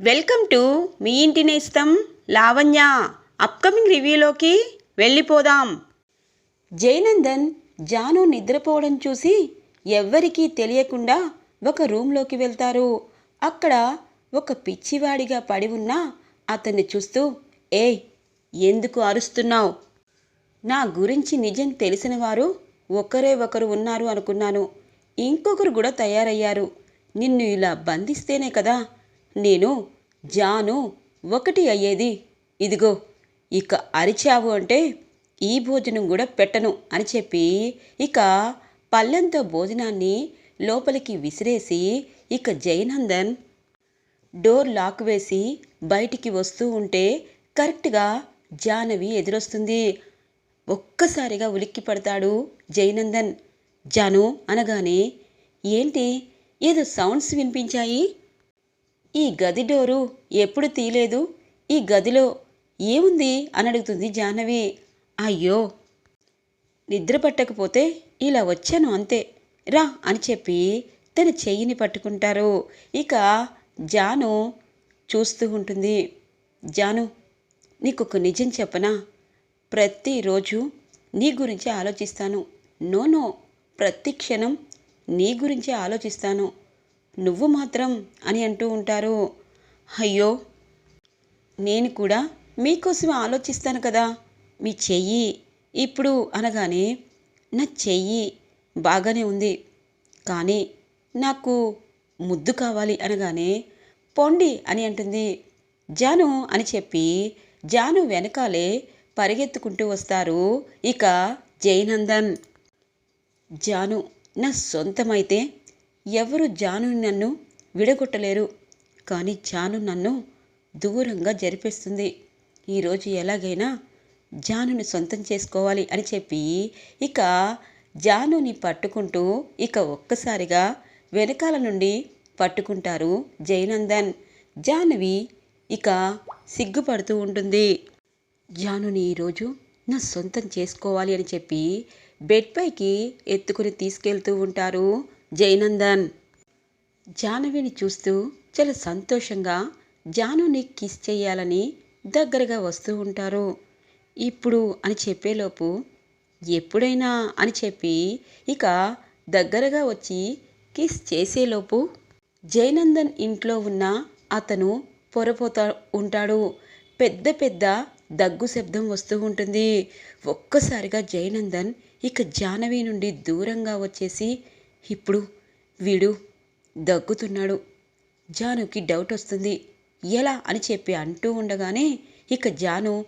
Welcome to me ఇంటి నేస్తం Lavanya. Upcoming రివ్యూలోకి వెళ్ళిపోదాం. జయనందన్ జాను నిద్రపోవడం చూసి ఎవ్వరికీ తెలియకుండా ఒక రూమ్లోకి వెళ్తారు. అక్కడ ఒక పిచ్చివాడిగా పడి ఉన్న అతన్ని చూస్తూ ఏయ్ ఎందుకు అరుస్తున్నావు? నా గురించి నిజం తెలిసిన వారు ఒకరే ఒకరు ఉన్నారు అనుకున్నాను. ఇంకొకరు కూడా తయారయ్యారు. నిన్ను ఇలా బంధిస్తేనే కదా నేను జాను ఒకటి అయ్యేది. ఇదిగో ఇక అరిచావు అంటే ఈ భోజనం కూడా పెట్టను అని చెప్పి ఇక పళ్ళెంతో భోజనాన్ని లోపలికి విసిరేసి ఇక జయనందన్ డోర్ లాక్ వేసి బయటికి వస్తూ ఉంటే కరెక్ట్గా జానవి ఎదురొస్తుంది. ఒక్కసారిగా ఉలిక్కి పడతాడు జయనందన్. జాను అనగానే ఏంటి? ఏదో సౌండ్స్ వినిపించాయి? ఈ గది డోరు ఎప్పుడు తీయలేదు? ఈ గదిలో ఏముంది? అని అడుగుతుంది జాహ్నవి. అయ్యో! నిద్ర పట్టకపోతే ఇలా వచ్చాను అంతే. రా అని చెప్పి తన చెయ్యిని పట్టుకుంటారు. ఇక జాను చూస్తూ ఉంటుంది. జాను నీకొక నిజం చెప్పనా? ప్రతిరోజు నీ గురించి ఆలోచిస్తాను. No no. ప్రతి క్షణం నీ గురించి ఆలోచిస్తాను. నువ్వు మాత్రం అని అంటూ ఉంటారు. అయ్యో నేను కూడా మీకోసం ఆలోచిస్తాను కదా. మీ చెయ్యి ఇప్పుడు అనగానే నా చెయ్యి బాగానే ఉంది. కానీ నాకు ముద్దు కావాలి అనగానే పొండి అని అంటుంది. జాను అని చెప్పి జాను వెనకాలే పరిగెత్తుకుంటూ వస్తారు ఇక జయనందన్. జాను నా సొంతమైతే ఎవరు జాను నన్ను విడగొట్టలేరు. కానీ జాను నన్ను దూరంగా జరిపేస్తుంది. ఈరోజు ఎలాగైనా జానుని సొంతం చేసుకోవాలి అని చెప్పి ఇక జానుని పట్టుకుంటూ ఇక ఒక్కసారిగా వెనకాల నుండి పట్టుకుంటారు జయనందన్. జాహ్నవి ఇక సిగ్గుపడుతూ ఉంటుంది. జానుని ఈరోజు నా సొంతం చేసుకోవాలి అని చెప్పి బెడ్ పైకి ఎత్తుకుని తీసుకెళ్తూ ఉంటారు. జయనందన్. జానవిని చూస్తూ చాలా సంతోషంగా జానుని కిస్ చేయాలని దగ్గరగా వస్తూ ఉంటారు. ఇప్పుడు అని చెప్పేలోపు ఎప్పుడైనా అని చెప్పి ఇక దగ్గరగా వచ్చి కిస్ చేసేలోపు జయనందన్ ఇంట్లో ఉన్న అతను పొరపోతా ఉంటాడు. పెద్ద పెద్ద దగ్గు శబ్దం వస్తూ ఉంటుంది. ఒక్కసారిగా జయనందన్ ఇక జానవి నుండి దూరంగా వచ్చేసి ఇప్పుడు వీడు దగ్గుతున్నాడు. జానుకి డౌట్ వస్తుంది. ఎలా అని చెప్పి అంటూ ఉండగానే ఇక జాను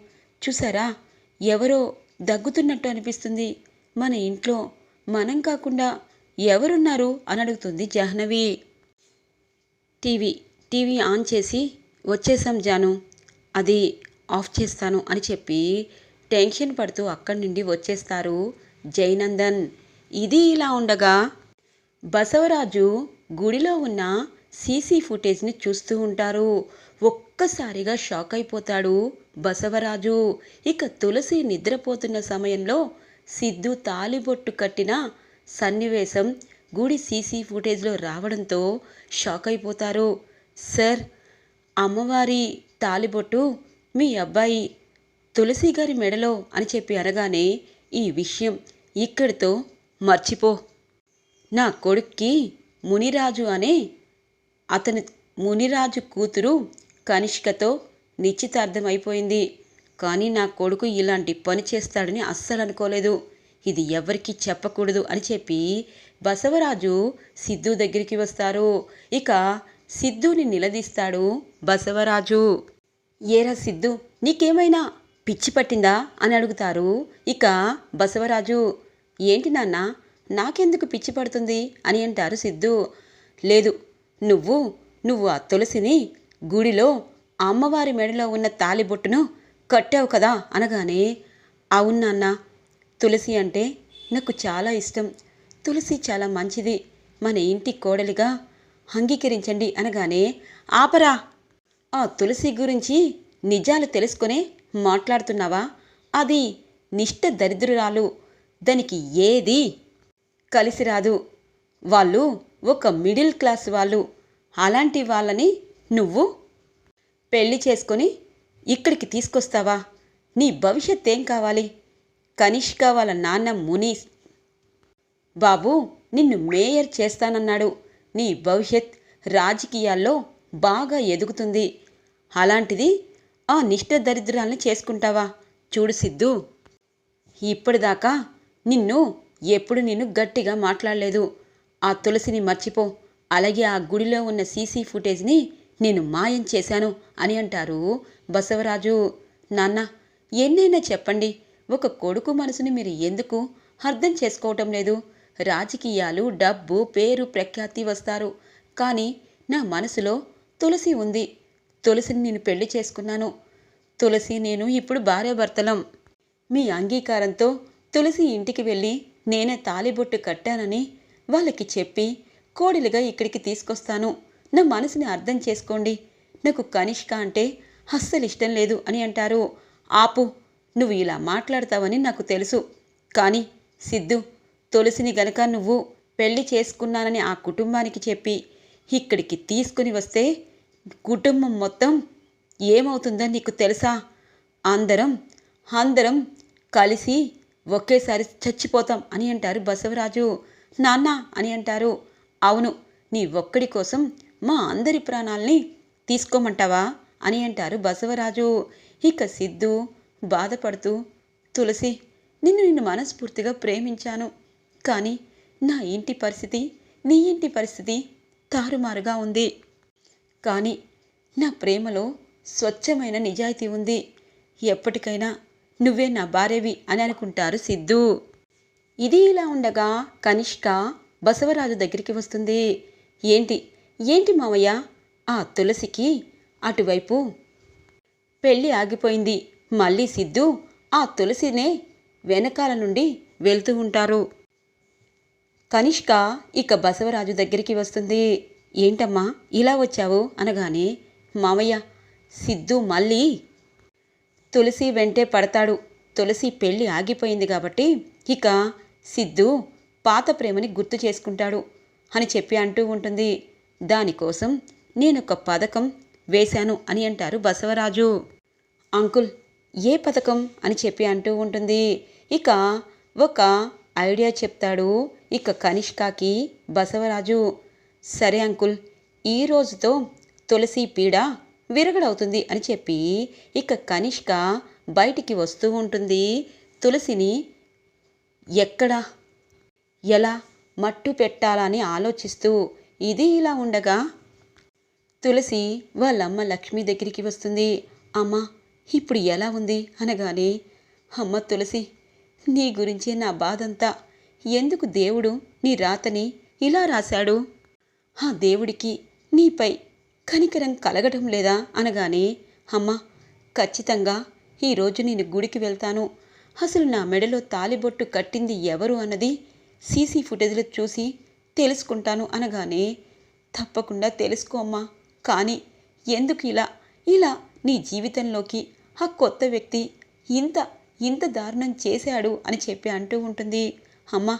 చూసారా ఎవరో దగ్గుతున్నట్టు అనిపిస్తుంది. మన ఇంట్లో మనం కాకుండా ఎవరున్నారు? అని అడుగుతుంది జాహ్నవి. టీవీ టీవీ ఆన్ చేసి వచ్చేసాం జాను. అది ఆఫ్ చేస్తాను అని చెప్పి టెన్షన్ పడుతూ అక్కడి నుండి వచ్చేస్తారు జయనందన్. ఇది ఇలా ఉండగా బసవరాజు గుడిలో ఉన్న సీసీ ఫుటేజ్ని చూస్తూ ఉంటారు. ఒక్కసారిగా షాక్ అయిపోతాడు బసవరాజు. ఇక తులసి నిద్రపోతున్న సమయంలో సిద్ధు తాలిబొట్టు కట్టిన సన్నివేశం గుడి సీసీ ఫుటేజ్లో రావడంతో షాక్ అయిపోతారు. సార్ అమ్మవారి తాలిబొట్టు మీ అబ్బాయి తులసి గారి మెడలో అని చెప్పి అనగానే ఈ విషయం ఇక్కడితో మర్చిపో. నా కొడుక్కి మునిరాజు అనే అతని మునిరాజు కూతురు కనిష్కతో నిశ్చితార్థమైపోయింది. కానీ నా కొడుకు ఇలాంటి పని చేస్తాడని అస్సలు అనుకోలేదు. ఇది ఎవరికీ చెప్పకూడదు అని చెప్పి బసవరాజు సిద్ధు దగ్గరికి వస్తారు. ఇక సిద్ధుని నిలదీస్తాడు బసవరాజు. ఏరా సిద్ధు నీకేమైనా పిచ్చి పట్టిందా? అని అడుగుతారు. ఇక బసవరాజు ఏంటి నాన్న నాకెందుకు పిచ్చి పడుతుంది అని అంటారు సిద్ధు. లేదు నువ్వు నువ్వు ఆ తులసిని గుడిలో అమ్మవారి మెడలో ఉన్న తాలిబొట్టును కట్టావు కదా అనగానే అవును నాన్న తులసి అంటే నాకు చాలా ఇష్టం. తులసి చాలా మంచిది. మన ఇంటి కోడలిగా అంగీకరించండి అనగానే ఆపరా. ఆ తులసి గురించి నిజాలు తెలుసుకునే మాట్లాడుతున్నావా? అది నిష్ట దరిద్రురాలు. దానికి ఏది కలిసి రాదు. వాళ్ళు ఒక మిడిల్ క్లాస్ వాళ్ళు. అలాంటి వాళ్ళని నువ్వు పెళ్ళి చేసుకొని ఇక్కడికి తీసుకొస్తావా? నీ భవిష్యత్ ఏం కావాలి? కనిష్క వాళ్ళ నాన్న మునీస్. బాబు నిన్ను మేయర్ చేస్తానన్నాడు. నీ భవిష్యత్ రాజకీయాల్లో బాగా ఎదుగుతుంది. అలాంటిది ఆ నిష్ఠ దరిద్రాలను చేసుకుంటావా? చూడు సిద్ధు. ఇప్పటిదాకా నిన్ను ఎప్పుడు నేను గట్టిగా మాట్లాడలేదు. ఆ తులసిని మర్చిపో. అలాగే ఆ గుడిలో ఉన్న సీసీ ఫుటేజ్ని నేను మాయం చేశాను అని అంటారు బసవరాజు. నాన్న ఎన్నైనా చెప్పండి. ఒక కొడుకు మనసుని మీరు ఎందుకు అర్థం చేసుకోవటం లేదు? రాజకీయాలు డబ్బు పేరు ప్రఖ్యాతి వస్తారు. కానీ నా మనసులో తులసి ఉంది. తులసిని నేను పెళ్ళి చేసుకున్నాను. తులసి నేను ఇప్పుడు భార్యాభర్తలం. మీ అంగీకారంతో తులసి ఇంటికి వెళ్ళి నేనే తాలిబొట్టు కట్టానని వాళ్ళకి చెప్పి కోడిలుగా ఇక్కడికి తీసుకొస్తాను. నా మనసుని అర్థం చేసుకోండి. నాకు కనిష్క అంటే అస్సలు ఇష్టం లేదు అని అంటారు. ఆపు నువ్వు ఇలా మాట్లాడతావని నాకు తెలుసు. కానీ సిద్ధు తులసిని గనక నువ్వు పెళ్ళి చేసుకున్నానని ఆ కుటుంబానికి చెప్పి ఇక్కడికి తీసుకుని వస్తే కుటుంబం మొత్తం ఏమవుతుందో నీకు తెలుసా? అందరం అందరం కలిసి ఒకేసారి చచ్చిపోతాం అని అంటారు బసవరాజు. నాన్న అని అంటారు. అవును నీ ఒక్కడి కోసం మా అందరి ప్రాణాల్ని తీసుకోమంటావా అని అంటారు బసవరాజు. ఇక సిద్ధు బాధపడుతూ తులసి నిన్ను నిన్ను మనస్ఫూర్తిగా ప్రేమించాను. కానీ నా ఇంటి పరిస్థితి నీ ఇంటి పరిస్థితి తారుమారుగా ఉంది. కానీ నా ప్రేమలో స్వచ్ఛమైన నిజాయితీ ఉంది. ఎప్పటికైనా నువ్వే నా భార్యవి అని అనుకుంటారు సిద్ధు. ఇది ఇలా ఉండగా కనిష్క బసవరాజు దగ్గరికి వస్తుంది. ఏంటి? ఏంటి మావయ్య? ఆ తులసికి అటువైపు పెళ్ళి ఆగిపోయింది. మళ్ళీ సిద్ధు ఆ తులసినే వెనకాల నుండి వెళ్తూ ఉంటారు. కనిష్క ఇక బసవరాజు దగ్గరికి వస్తుంది. ఏంటమ్మా ఇలా వచ్చావు? అనగానే మామయ్య సిద్ధు మళ్ళీ తులసి వెంటే పడతాడు. తులసి పెళ్ళి ఆగిపోయింది కాబట్టి ఇక సిద్ధు పాత ప్రేమని గుర్తు చేసుకుంటాడు అని చెప్పి అంటూ ఉంటుంది. దానికోసం నేనొక పథకం వేశాను అని అంటారు బసవరాజు. అంకుల్ ఏ పథకం అని చెప్పి అంటూ ఉంటుంది. ఇక ఒక ఐడియా చెప్తాడు ఇక కనిష్కాకి బసవరాజు. సరే అంకుల్ ఈ రోజుతో తులసి పీడ విరగడవుతుంది అని చెప్పి ఇక కనిష్క బయటికి వస్తూ ఉంటుంది. తులసిని ఎక్కడ? ఎలా మట్టు పెట్టాలని ఆలోచిస్తూ ఇది ఇలా ఉండగా తులసి వాళ్ళమ్మ లక్ష్మి దగ్గరికి వస్తుంది. అమ్మ ఇప్పుడు ఎలా ఉంది? అనగానే అమ్మ తులసి నీ గురించే నా బాధంతా. ఎందుకు దేవుడు నీ రాతని ఇలా రాశాడు? ఆ దేవుడికి నీపై కనికరం కలగటం లేదా? అనగానే అమ్మ ఖచ్చితంగా ఈరోజు నేను గుడికి వెళ్తాను. అసలు నా మెడలో తాలిబొట్టు కట్టింది ఎవరు అన్నది సీసీ ఫుటేజ్లో చూసి తెలుసుకుంటాను అనగానే తప్పకుండా తెలుసుకో అమ్మా. కానీ ఎందుకు ఇలా? ఇలా నీ జీవితంలోకి ఆ కొత్త వ్యక్తి ఇంత ఇంత దారుణం చేశాడు అని చెప్పి అంటూ ఉంటుంది. అమ్మ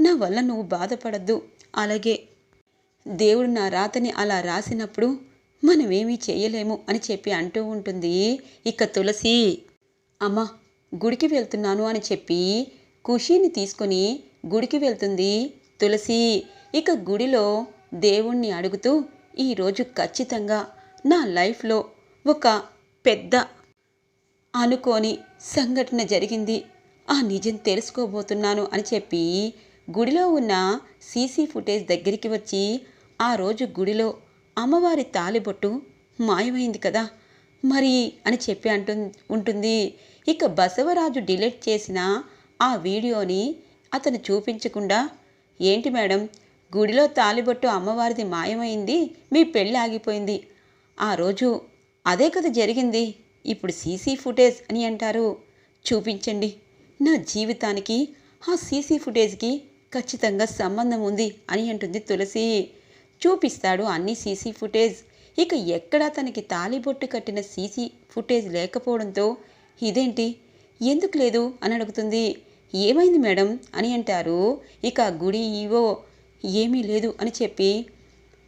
నా వల్ల నువ్వు బాధపడద్దు. అలాగే దేవుడు నా రాతని అలా రాసినప్పుడు మనమేమీ చేయలేము అని చెప్పి అంటూ ఉంటుంది. ఇక తులసి అమ్మ గుడికి వెళ్తున్నాను అని చెప్పి ఖుషీని తీసుకొని గుడికి వెళ్తుంది తులసి. ఇక గుడిలో దేవుణ్ణి అడుగుతూ ఈరోజు ఖచ్చితంగా నా లైఫ్లో ఒక పెద్ద అనుకోని సంఘటన జరిగింది. ఆ నిజం తెలుసుకోబోతున్నాను అని చెప్పి గుడిలో ఉన్న సీసీ ఫుటేజ్ దగ్గరికి వచ్చి ఆ రోజు గుడిలో అమ్మవారి తాలిబొట్టు మాయమైంది కదా. మరి అని చెప్పి అంటు ఉంటుంది. ఇక బసవరాజు డిలీట్ చేసిన ఆ వీడియోని అతను చూపించకుండా ఏంటి మేడం గుడిలో తాలిబొట్టు అమ్మవారిది మాయమైంది మీ పెళ్ళి ఆగిపోయింది. ఆ రోజు అదే కదా జరిగింది. ఇప్పుడు సీసీ ఫుటేజ్ అని అంటారు. చూపించండి. నా జీవితానికి ఆ సీసీ ఫుటేజ్కి ఖచ్చితంగా సంబంధం ఉంది అని అంటుంది తులసి. చూపిస్తాడు అన్ని సీసీ ఫుటేజ్. ఇక ఎక్కడా తనకి తాలిబొట్టు కట్టిన సీసీ ఫుటేజ్ లేకపోవడంతో ఇదేంటి? ఎందుకు లేదు? అని అడుగుతుంది. ఏమైంది మేడం? అని అంటారు. ఇక గుడి ఈవో ఏమీ లేదు అని చెప్పి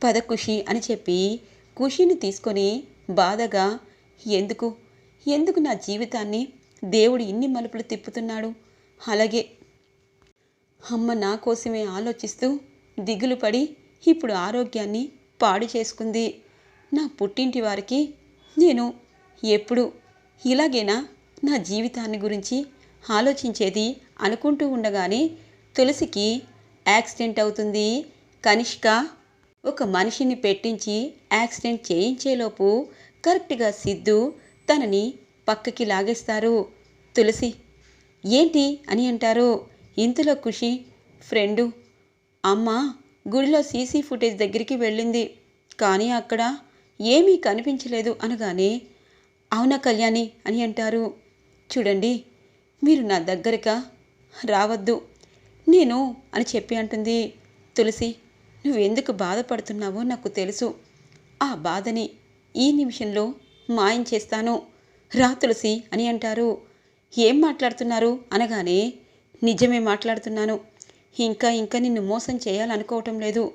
పద ఖుషి అని చెప్పి ఖుషిని తీసుకొని బాధగా ఎందుకు? ఎందుకు నా జీవితాన్ని దేవుడు ఇన్ని మలుపులు తిప్పుతున్నాడు? అలాగే అమ్మ నా కోసమే ఆలోచిస్తూ దిగులు పడి ఇప్పుడు ఆరోగ్యాన్ని పాడు చేసుకుంది. నా పుట్టింటి వారికి నేను ఎప్పుడు ఇలాగేనా? నా జీవితాన్ని గురించి ఆలోచించేది అనుకుంటూ ఉండగానే తులసికి యాక్సిడెంట్ అవుతుంది. కనిష్క ఒక మనిషిని పెట్టించి యాక్సిడెంట్ చేయించేలోపు కరెక్ట్గా సిద్ధు తనని పక్కకి లాగేస్తారు. తులసి ఏంటి? అని అంటారు. ఇంతలో ఖుషి ఫ్రెండు అమ్మ గుడిలో సీసీ ఫుటేజ్ దగ్గరికి వెళ్ళింది. కానీ అక్కడ ఏమీ కనిపించలేదు అనగానే అవునా కళ్యాణి అని అంటారు. చూడండి మీరు నా దగ్గరగా రావద్దు. నేను అని చెప్పి అంటుంది. తులసి నువ్వెందుకు బాధపడుతున్నావో నాకు తెలుసు. ఆ బాధని ఈ నిమిషంలో మాయం చేస్తాను. రా తులసి అని అంటారు. ఏం మాట్లాడుతున్నారు? అనగానే నిజమే మాట్లాడుతున్నాను. ఇంకా ఇంకా నిన్ను మోసం చేయాలనుకోవటం లేదు.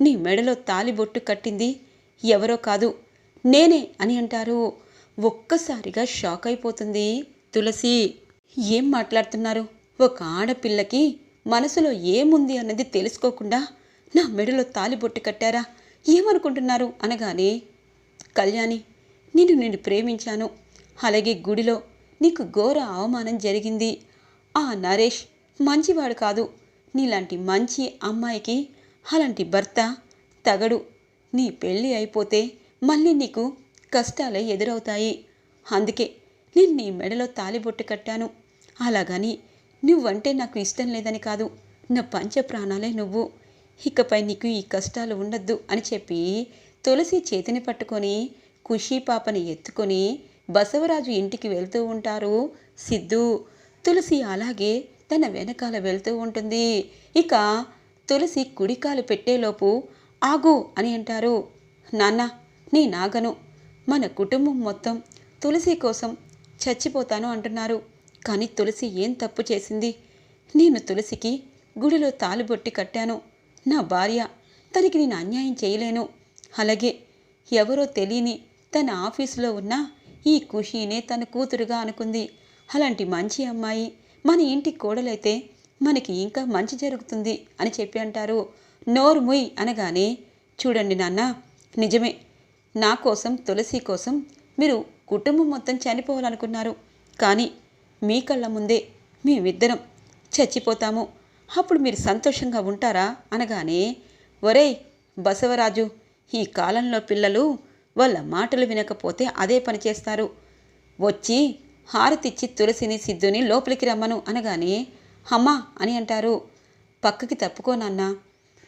నీ మెడలో తాలిబొట్టు కట్టింది ఎవరో కాదు నేనే అని అంటారు. ఒక్కసారిగా షాక్ అయిపోతుంది తులసి. ఏం మాట్లాడుతున్నారు? ఒక ఆడపిల్లకి మనసులో ఏముంది అన్నది తెలుసుకోకుండా నా మెడలో తాలిబొట్టు కట్టారా? ఏమనుకుంటున్నారు? అనగానే కళ్యాణి నిన్ను నేను ప్రేమించాను. అలాగే గుడిలో నీకు ఘోర అవమానం జరిగింది. ఆ నరేష్ మంచివాడు కాదు. నీలాంటి మంచి అమ్మాయికి అలాంటి భర్త తగడు. నీ పెళ్ళి అయిపోతే మళ్ళీ నీకు కష్టాలే ఎదురవుతాయి. అందుకే నేను నీ మెడలో తాలిబొట్టు కట్టాను. అలాగని నువ్వంటే నాకు ఇష్టం లేదని కాదు. నా పంచ ప్రాణాలే నువ్వు. ఇకపై నీకు ఈ కష్టాలు ఉండద్దు అని చెప్పి తులసి చేతిని పట్టుకొని ఖుషీ పాపని ఎత్తుకొని బసవరాజు ఇంటికి వెళ్తూ ఉంటారు సిద్ధు. తులసి అలాగే తన వెనకాల వెళ్తూ ఉంటుంది. ఇక తులసి కుడికాలు పెట్టేలోపు ఆగు అని అంటారు. నాన్న నీ నాగను మన కుటుంబం మొత్తం తులసి కోసం చచ్చిపోతాను అంటున్నారు. కానీ తులసి ఏం తప్పు చేసింది? నేను తులసికి గుడిలో తాలుబొట్టి కట్టాను. నా భార్య తనకి నేను అన్యాయం చేయలేను. అలాగే ఎవరో తెలియని తన ఆఫీసులో ఉన్న ఈ ఖుషీనే తన కూతురుగా అనుకుంది. అలాంటి మంచి అమ్మాయి మన ఇంటి కోడలైతే మనకి ఇంకా మంచి జరుగుతుంది అని చెప్పి అంటారు. నోరు ముయ్ అనగానే చూడండి నాన్న నిజమే. నా కోసం తులసి కోసం మీరు కుటుంబం మొత్తం చనిపోవాలనుకున్నారు. కానీ మీ కళ్ళ ముందే మేమిద్దరం చచ్చిపోతాము. అప్పుడు మీరు సంతోషంగా ఉంటారా? అనగానే ఒరేయ్ బసవరాజు ఈ కాలంలో పిల్లలు వాళ్ళ మాటలు వినకపోతే అదే పని చేస్తారు. వచ్చి హారతిచ్చి తులసిని సిద్ధుని లోపలికి రమ్మను అనగానే అమ్మా అని అంటారు. పక్కకి తప్పుకో నాన్న.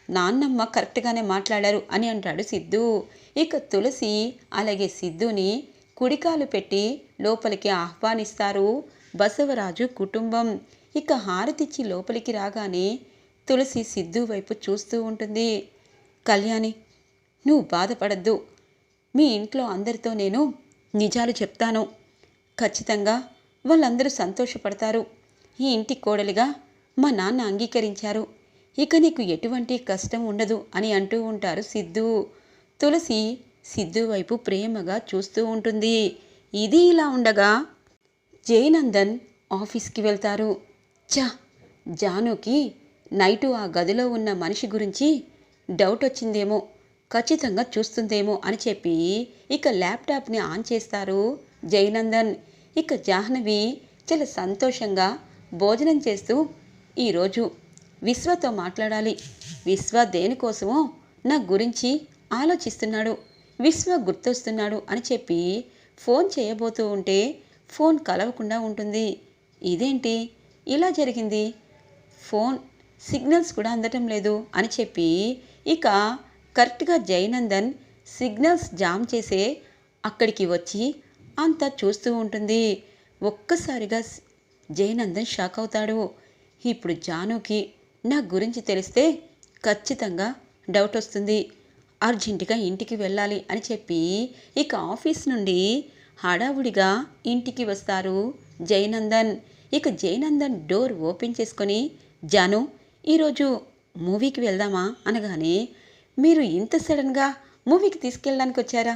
నాన్నమ్మ కరెక్ట్గానే మాట్లాడారు అని అంటాడు సిద్ధు. ఇక తులసి అలాగే సిద్ధుని కుడికాలు పెట్టి లోపలికి ఆహ్వానిస్తారు బసవరాజు కుటుంబం. ఇక హారతిచ్చి లోపలికి రాగానే తులసి సిద్ధు వైపు చూస్తూ ఉంటుంది. కళ్యాణి నువ్వు బాధపడద్దు. మీ ఇంట్లో అందరితో నేను నిజాలు చెప్తాను. ఖచ్చితంగా వాళ్ళందరూ సంతోషపడతారు. ఈ ఇంటి కోడలిగా మా నాన్న అంగీకరించారు. ఇక నీకు ఎటువంటి కష్టం ఉండదు అని అంటూ ఉంటారు సిద్ధు. తులసి సిద్ధు వైపు ప్రేమగా చూస్తూ ఉంటుంది. ఇది ఇలా ఉండగా జయనందన్ ఆఫీస్కి వెళ్తారు. చా జానుకి నైటు ఆ గదిలో ఉన్న మనిషి గురించి డౌట్ వచ్చిందేమో ఖచ్చితంగా చూస్తుందేమో అని చెప్పి ఇక ల్యాప్టాప్ని ఆన్ చేస్తారు. జయనందన్. ఇక జాహ్నవి చాలా సంతోషంగా భోజనం చేస్తూ ఈరోజు విశ్వతో మాట్లాడాలి. విశ్వ దేనికోసమో నా గురించి ఆలోచిస్తున్నాడు. విశ్వ గుర్తొస్తున్నాడు అని చెప్పి ఫోన్ చేయబోతూ ఉంటే ఫోన్ కలవకుండా ఉంటుంది. ఇదేంటి? ఇలా జరిగింది. ఫోన్ సిగ్నల్స్ కూడా అందటం లేదు అని చెప్పి ఇక కరెక్ట్గా జయనందన్ సిగ్నల్స్ జామ్ చేసే అక్కడికి వచ్చి అంతా చూస్తూ ఉంటుంది. ఒక్కసారిగా జయనందన్ షాక్ అవుతాడు. ఇప్పుడు జానుకి నా గురించి తెలిస్తే ఖచ్చితంగా డౌట్ వస్తుంది. అర్జెంటుగా ఇంటికి వెళ్ళాలి అని చెప్పి ఇక ఆఫీస్ నుండి హడావుడిగా ఇంటికి వస్తారు జయనందన్. ఇక జయనందన్ డోర్ ఓపెన్ చేసుకొని జాను ఈరోజు మూవీకి వెళ్దామా అనగానే మీరు ఇంత సడన్గా మూవీకి తీసుకెళ్ళడానికి వచ్చారా?